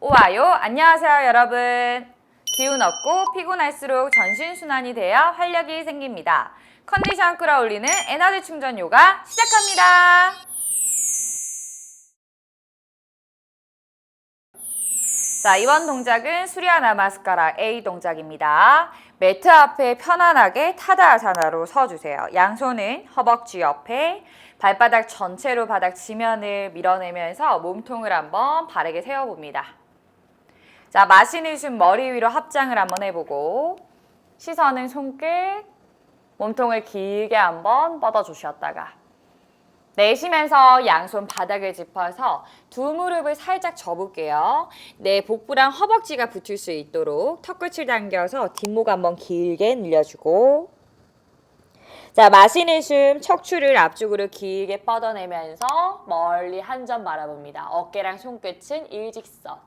오와요. 안녕하세요, 여러분. 기운 없고 피곤할수록 전신 순환이 되어 활력이 생깁니다. 컨디션 끌어올리는 에너지 충전 요가 시작합니다. 자, 이번 동작은 수리아 나마스카라 A 동작입니다. 매트 앞에 편안하게 타다아사나로 서주세요. 양손은 허벅지 옆에 발바닥 전체로 바닥 지면을 밀어내면서 몸통을 한번 바르게 세워봅니다. 자, 마시는 숨 머리 위로 합장을 한번 해보고 시선은 손끝, 몸통을 길게 한번 뻗어주셨다가 내쉬면서 양손 바닥을 짚어서 두 무릎을 살짝 접을게요. 내 복부랑 허벅지가 붙을 수 있도록 턱끝을 당겨서 뒷목 한번 길게 늘려주고 자 마시는 숨 척추를 앞쪽으로 길게 뻗어내면서 멀리 한 점 바라봅니다. 어깨랑 손끝은 일직선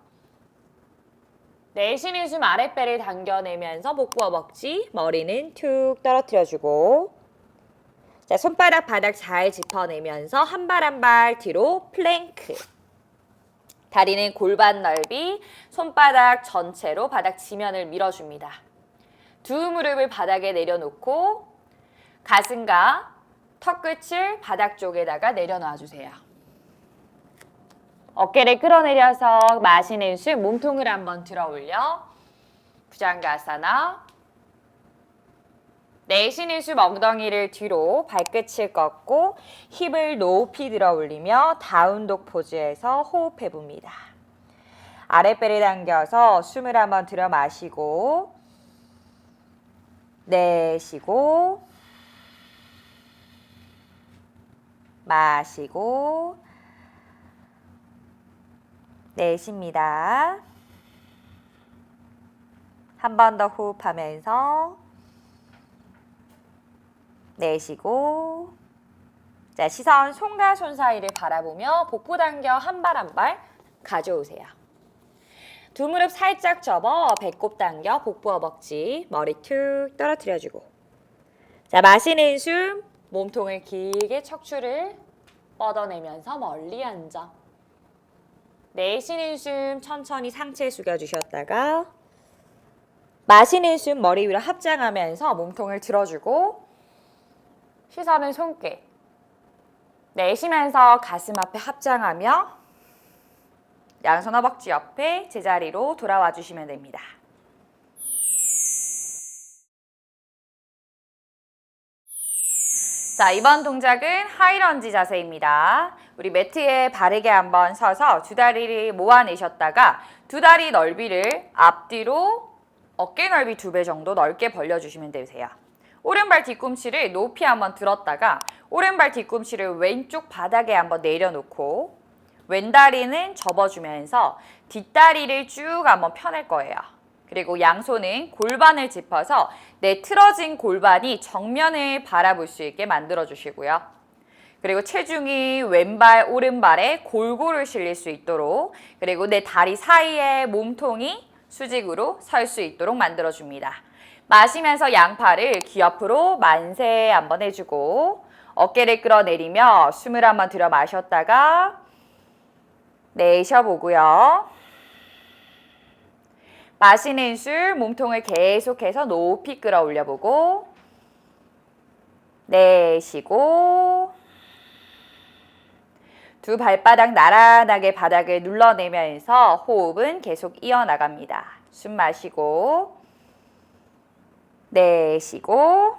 내쉬는 숨 아랫배를 당겨내면서 복부 허벅지 머리는 툭 떨어뜨려주고 자, 손바닥 바닥 잘 짚어내면서 한 발 한 발 뒤로 플랭크. 다리는 골반 넓이, 손바닥 전체로 바닥 지면을 밀어줍니다. 두 무릎을 바닥에 내려놓고 가슴과 턱끝을 바닥 쪽에다가 내려놔 주세요. 어깨를 끌어내려서 마시는 숨 몸통을 한번 들어 올려 부장가사나 내쉬는 숨 엉덩이를 뒤로 발끝을 꺾고 힙을 높이 들어 올리며 다운독 포즈에서 호흡해 봅니다. 아랫배를 당겨서 숨을 한번 들어 마시고 내쉬고 마시고 내쉽니다. 한 번 더 호흡하면서 내쉬고 자 시선 손과 손 사이를 바라보며 복부 당겨 한 발 한 발 가져오세요. 두 무릎 살짝 접어 배꼽 당겨 복부 허벅지 머리 툭 떨어뜨려주고 자 마시는 숨 몸통을 길게 척추를 뻗어내면서 멀리 앉아 내쉬는 숨 천천히 상체 숙여주셨다가 마시는 숨 머리 위로 합장하면서 몸통을 들어주고 시선은 손끝. 내쉬면서 가슴 앞에 합장하며 양손 허벅지 옆에 제자리로 돌아와 주시면 됩니다. 자, 이번 동작은 하이런지 자세입니다. 우리 매트에 바르게 한번 서서 두 다리를 모아내셨다가 두 다리 넓이를 앞뒤로 어깨 넓이 두 배 정도 넓게 벌려주시면 되세요. 오른발 뒤꿈치를 높이 한번 들었다가 오른발 뒤꿈치를 왼쪽 바닥에 한번 내려놓고 왼다리는 접어주면서 뒷다리를 쭉 한번 펴낼 거예요. 그리고 양손은 골반을 짚어서 내 틀어진 골반이 정면을 바라볼 수 있게 만들어 주시고요. 그리고 체중이 왼발, 오른발에 골고루 실릴 수 있도록 그리고 내 다리 사이에 몸통이 수직으로 설 수 있도록 만들어 줍니다. 마시면서 양팔을 귀 옆으로 만세 한번 해주고 어깨를 끌어내리며 숨을 한번 들여 마셨다가 내쉬어보고요. 마시는 술 몸통을 계속해서 높이 끌어올려보고 내쉬고 두 발바닥 나란하게 바닥을 눌러내면서 호흡은 계속 이어나갑니다. 숨 마시고 내쉬고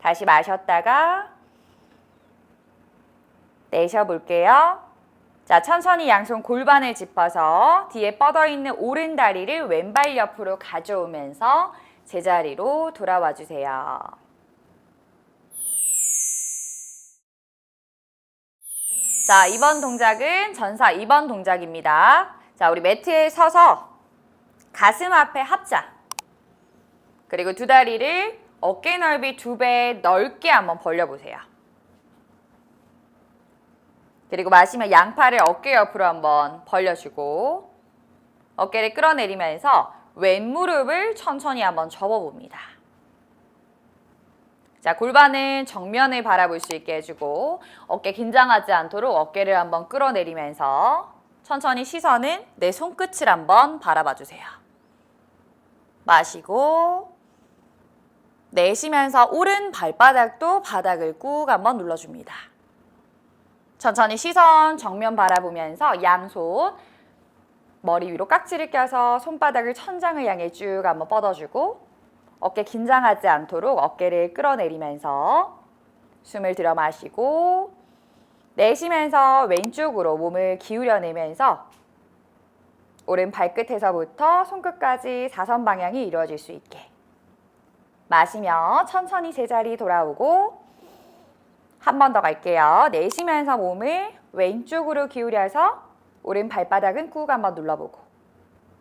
다시 마셨다가 내쉬어 볼게요. 자, 천천히 양손 골반을 짚어서 뒤에 뻗어 있는 오른 다리를 왼발 옆으로 가져오면서 제자리로 돌아와 주세요. 자, 이번 동작은 전사 2번 동작입니다. 자, 우리 매트에 서서 가슴 앞에 합장. 그리고 두 다리를 어깨 넓이 두 배 넓게 한번 벌려보세요. 그리고 마시면 양팔을 어깨 옆으로 한번 벌려주고 어깨를 끌어내리면서 왼 무릎을 천천히 한번 접어봅니다. 자, 골반은 정면을 바라볼 수 있게 해주고 어깨 긴장하지 않도록 어깨를 한번 끌어내리면서 천천히 시선은 내 손끝을 한번 바라봐 주세요. 마시고 내쉬면서 오른 발바닥도 바닥을 꾹 한번 눌러줍니다. 천천히 시선 정면 바라보면서 양손 머리 위로 깍지를 껴서 손바닥을 천장을 향해 쭉 한번 뻗어주고 어깨 긴장하지 않도록 어깨를 끌어내리면서 숨을 들여 마시고 내쉬면서 왼쪽으로 몸을 기울여내면서 오른 발끝에서부터 손끝까지 사선 방향이 이루어질 수 있게 마시며 천천히 제자리 돌아오고 한 번 더 갈게요. 내쉬면서 몸을 왼쪽으로 기울여서 오른 발바닥은 꾹 한번 눌러보고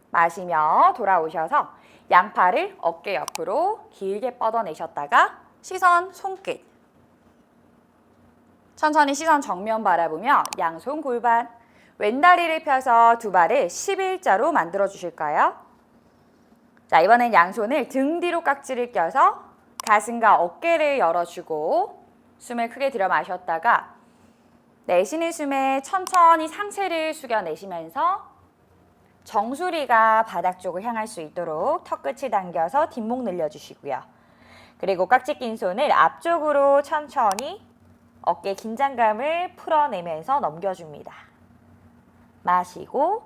마시며 돌아오셔서 양팔을 어깨 옆으로 길게 뻗어내셨다가 시선 손끝 천천히 시선 정면 바라보며 양손 골반 왼다리를 펴서 두 발을 11자로 만들어 주실까요? 자, 이번엔 양손을 등 뒤로 깍지를 껴서 가슴과 어깨를 열어주고 숨을 크게 들여 마셨다가 내쉬는 숨에 천천히 상체를 숙여내시면서 정수리가 바닥 쪽을 향할 수 있도록 턱끝을 당겨서 뒷목 늘려주시고요. 그리고 깍지 낀 손을 앞쪽으로 천천히 어깨 긴장감을 풀어내면서 넘겨줍니다. 마시고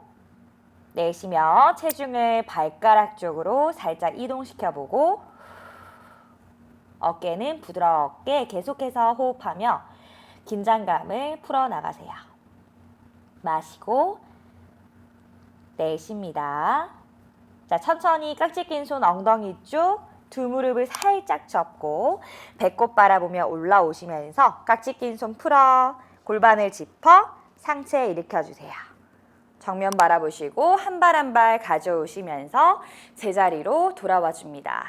내쉬며 체중을 발가락 쪽으로 살짝 이동시켜보고 어깨는 부드럽게 계속해서 호흡하며 긴장감을 풀어나가세요. 마시고 내쉽니다. 자, 천천히 깍지 낀 손 엉덩이 쪽 두 무릎을 살짝 접고 배꼽 바라보며 올라오시면서 깍지 낀 손 풀어 골반을 짚어 상체 일으켜 주세요. 정면 바라보시고 한 발 한 발 가져오시면서 제자리로 돌아와 줍니다.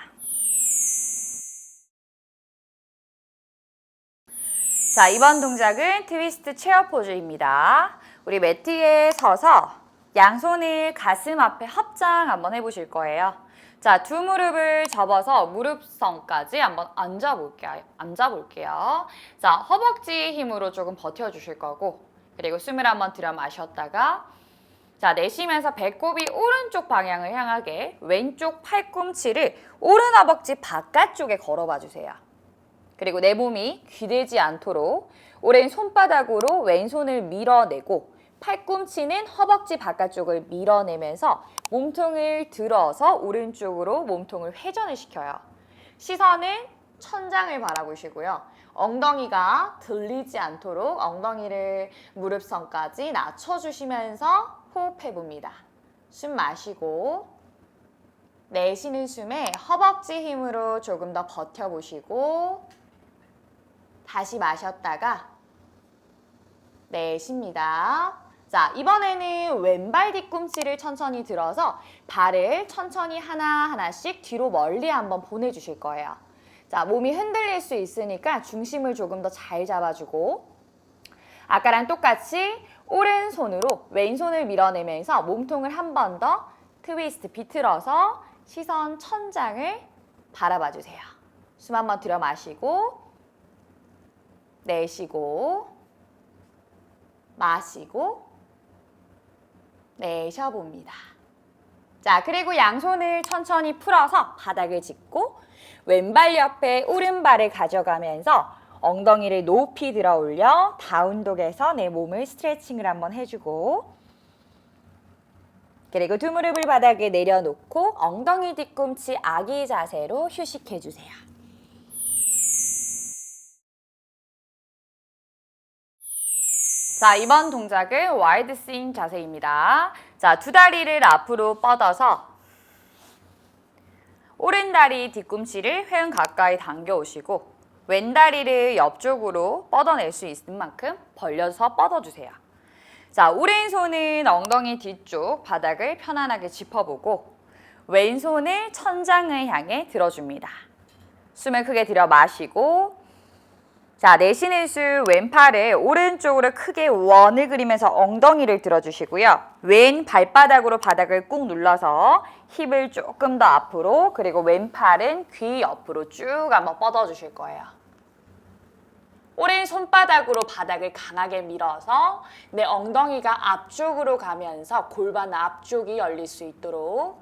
자, 이번 동작은 트위스트 체어 포즈입니다. 우리 매트에 서서 양손을 가슴 앞에 합장 한번 해보실 거예요. 자, 두 무릎을 접어서 무릎선까지 한번 앉아볼게요. 앉아볼게요. 자, 허벅지 힘으로 조금 버텨주실 거고, 그리고 숨을 한번 들여 마셨다가, 자, 내쉬면서 배꼽이 오른쪽 방향을 향하게 왼쪽 팔꿈치를 오른 허벅지 바깥쪽에 걸어봐 주세요. 그리고 내 몸이 귀되지 않도록 오랜 손바닥으로 왼손을 밀어내고 팔꿈치는 허벅지 바깥쪽을 밀어내면서 몸통을 들어서 오른쪽으로 몸통을 회전을 시켜요. 시선은 천장을 바라보시고요. 엉덩이가 들리지 않도록 엉덩이를 무릎선까지 낮춰주시면서 호흡해 봅니다. 숨 마시고 내쉬는 숨에 허벅지 힘으로 조금 더 버텨보시고 다시 마셨다가 내쉽니다. 자, 이번에는 왼발 뒤꿈치를 천천히 들어서 발을 천천히 하나하나씩 뒤로 멀리 한번 보내주실 거예요. 자, 몸이 흔들릴 수 있으니까 중심을 조금 더 잘 잡아주고 아까랑 똑같이 오른손으로 왼손을 밀어내면서 몸통을 한 번 더 트위스트 비틀어서 시선 천장을 바라봐 주세요. 숨 한 번 들여 마시고 내쉬고 마시고 내쉬어봅니다. 자, 그리고 양손을 천천히 풀어서 바닥을 짚고 왼발 옆에 오른발을 가져가면서 엉덩이를 높이 들어 올려 다운독에서 내 몸을 스트레칭을 한번 해주고 그리고 두 무릎을 바닥에 내려놓고 엉덩이 뒤꿈치 아기 자세로 휴식해 주세요. 자, 이번 동작은 와이드 스윙 자세입니다. 자, 두 다리를 앞으로 뻗어서 오른 다리 뒤꿈치를 회음 가까이 당겨 오시고 왼 다리를 옆쪽으로 뻗어낼 수 있는 만큼 벌려서 뻗어주세요. 자, 오른손은 엉덩이 뒤쪽 바닥을 편안하게 짚어보고 왼손을 천장을 향해 들어줍니다. 숨을 크게 들여 마시고 자, 내쉬는 숨 왼팔을 오른쪽으로 크게 원을 그리면서 엉덩이를 들어주시고요. 왼 발바닥으로 바닥을 꾹 눌러서 힙을 조금 더 앞으로 그리고 왼팔은 귀 옆으로 쭉 한번 뻗어주실 거예요. 오른 손바닥으로 바닥을 강하게 밀어서 내 엉덩이가 앞쪽으로 가면서 골반 앞쪽이 열릴 수 있도록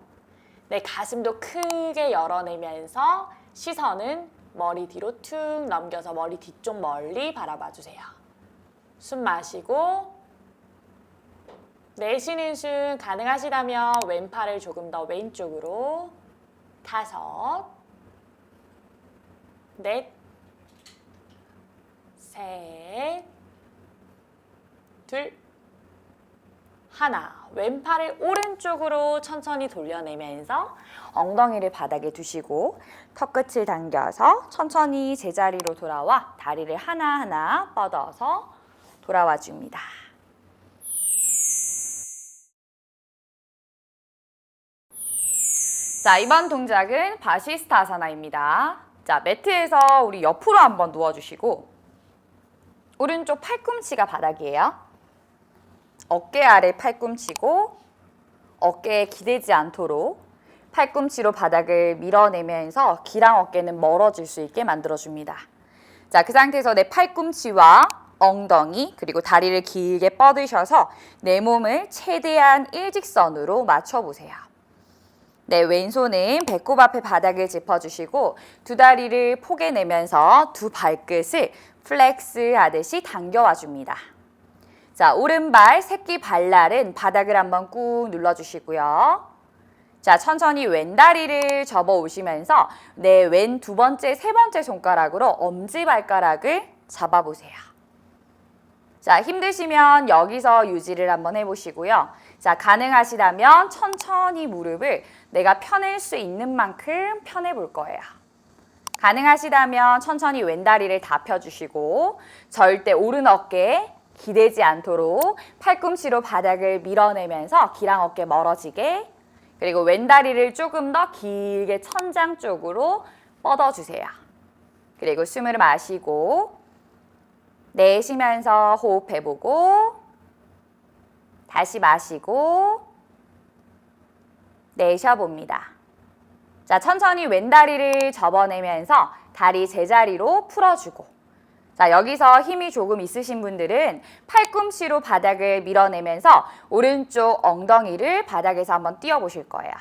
내 가슴도 크게 열어내면서 시선은 머리 뒤로 툭 넘겨서 머리 뒤쪽 멀리 바라봐 주세요. 숨 마시고 내쉬는 숨 가능하시다면 왼팔을 조금 더 왼쪽으로 다섯 넷 셋, 둘, 하나. 왼팔을 오른쪽으로 천천히 돌려내면서 엉덩이를 바닥에 두시고 턱끝을 당겨서 천천히 제자리로 돌아와 다리를 하나하나 뻗어서 돌아와 줍니다. 자, 이번 동작은 바시스타사나입니다. 자, 매트에서 우리 옆으로 한번 누워주시고 오른쪽 팔꿈치가 바닥이에요. 어깨 아래 팔꿈치고 어깨에 기대지 않도록 팔꿈치로 바닥을 밀어내면서 기랑 어깨는 멀어질 수 있게 만들어줍니다. 자, 그 상태에서 내 팔꿈치와 엉덩이 그리고 다리를 길게 뻗으셔서 내 몸을 최대한 일직선으로 맞춰보세요. 네, 왼손은 배꼽 앞에 바닥을 짚어주시고 두 다리를 포개 내면서 두 발끝을 플렉스 하듯이 당겨와 줍니다. 자, 오른발 새끼 발날은 바닥을 한번 꾹 눌러주시고요. 자, 천천히 왼다리를 접어 오시면서 내 왼 두 번째, 세 번째 손가락으로 엄지발가락을 잡아보세요. 자, 힘드시면 여기서 유지를 한번 해보시고요. 자, 가능하시다면 천천히 무릎을 내가 펴낼 수 있는 만큼 펴내볼 거예요. 가능하시다면 천천히 왼다리를 다 펴주시고 절대 오른 어깨 기대지 않도록 팔꿈치로 바닥을 밀어내면서 기랑 어깨 멀어지게 그리고 왼다리를 조금 더 길게 천장 쪽으로 뻗어주세요. 그리고 숨을 마시고 내쉬면서 호흡해보고 다시 마시고 내쉬어봅니다. 자, 천천히 왼다리를 접어내면서 다리 제자리로 풀어주고 자, 여기서 힘이 조금 있으신 분들은 팔꿈치로 바닥을 밀어내면서 오른쪽 엉덩이를 바닥에서 한번 띄워보실 거예요.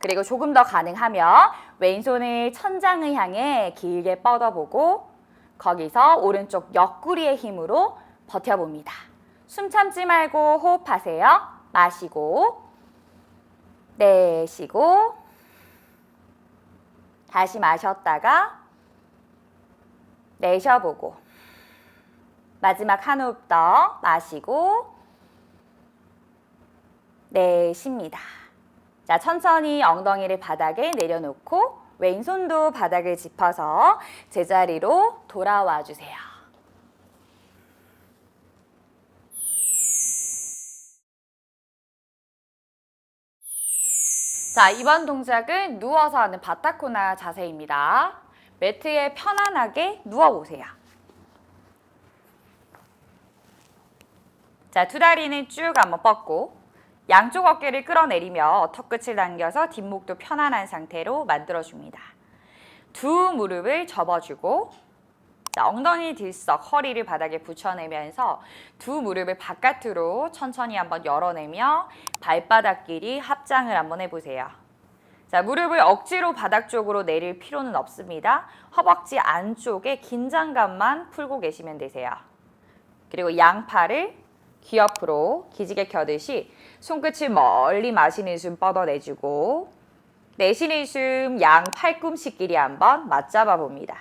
그리고 조금 더 가능하면 왼손을 천장을 향해 길게 뻗어보고 거기서 오른쪽 옆구리의 힘으로 버텨봅니다. 숨 참지 말고 호흡하세요. 마시고 내쉬고 다시 마셨다가 내쉬어보고 마지막 한 호흡 더 마시고 내쉽니다. 자, 천천히 엉덩이를 바닥에 내려놓고 왼손도 바닥을 짚어서 제자리로 돌아와 주세요. 자, 이번 동작은 누워서 하는 바타코나 자세입니다. 매트에 편안하게 누워보세요. 자, 두 다리는 쭉 한번 뻗고 양쪽 어깨를 끌어내리며 턱끝을 당겨서 뒷목도 편안한 상태로 만들어줍니다. 두 무릎을 접어주고 자, 엉덩이 들썩 허리를 바닥에 붙여내면서 두 무릎을 바깥으로 천천히 한번 열어내며 발바닥 길이 합장을 한번 해보세요. 자, 무릎을 억지로 바닥 쪽으로 내릴 필요는 없습니다. 허벅지 안쪽에 긴장감만 풀고 계시면 되세요. 그리고 양팔을 귀 옆으로 기지개 켜듯이 손끝을 멀리 마시는 숨 뻗어내주고 내쉬는 숨 양 팔꿈치끼리 한번 맞잡아 봅니다.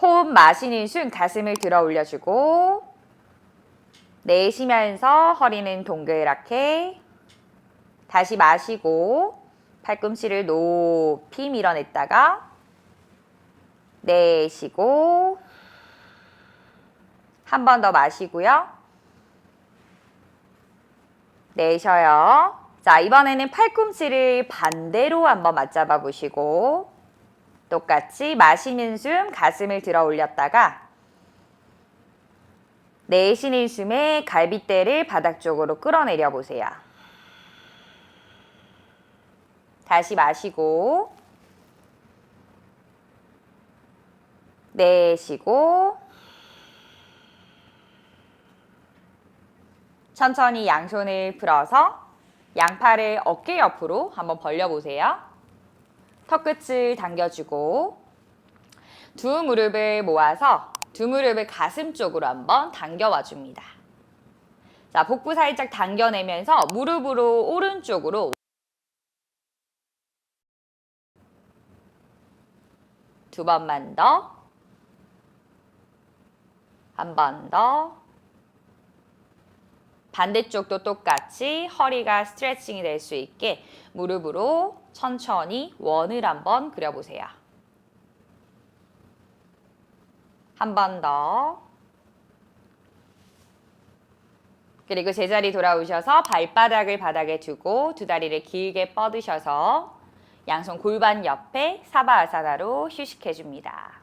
호흡 마시는 숨 가슴을 들어 올려주고 내쉬면서 허리는 동그랗게 다시 마시고 팔꿈치를 높이 밀어냈다가 내쉬고 한 번 더 마시고요. 내쉬어요. 자, 이번에는 팔꿈치를 반대로 한번 맞잡아 보시고 똑같이 마시는 숨 가슴을 들어 올렸다가 내쉬는 숨에 갈비대를 바닥 쪽으로 끌어내려 보세요. 다시 마시고 내쉬고 천천히 양손을 풀어서 양팔을 어깨 옆으로 한번 벌려보세요. 턱끝을 당겨주고 두 무릎을 모아서 두 무릎을 가슴 쪽으로 한번 당겨와 줍니다. 자, 복부 살짝 당겨내면서 무릎으로 오른쪽으로 두 번만 더. 한 번 더. 반대쪽도 똑같이 허리가 스트레칭이 될 수 있게 무릎으로 천천히 원을 한번 그려보세요. 한 번 더. 그리고 제자리 돌아오셔서 발바닥을 바닥에 두고 두 다리를 길게 뻗으셔서 양손 골반 옆에 사바아사나로 휴식해 줍니다.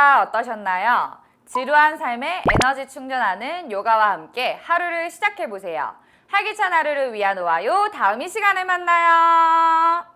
하루 요가 어떠셨나요? 지루한 삶에 에너지 충전하는 요가와 함께 하루를 시작해 보세요. 활기찬 하루를 위한 오아요. 다음 이 시간에 만나요.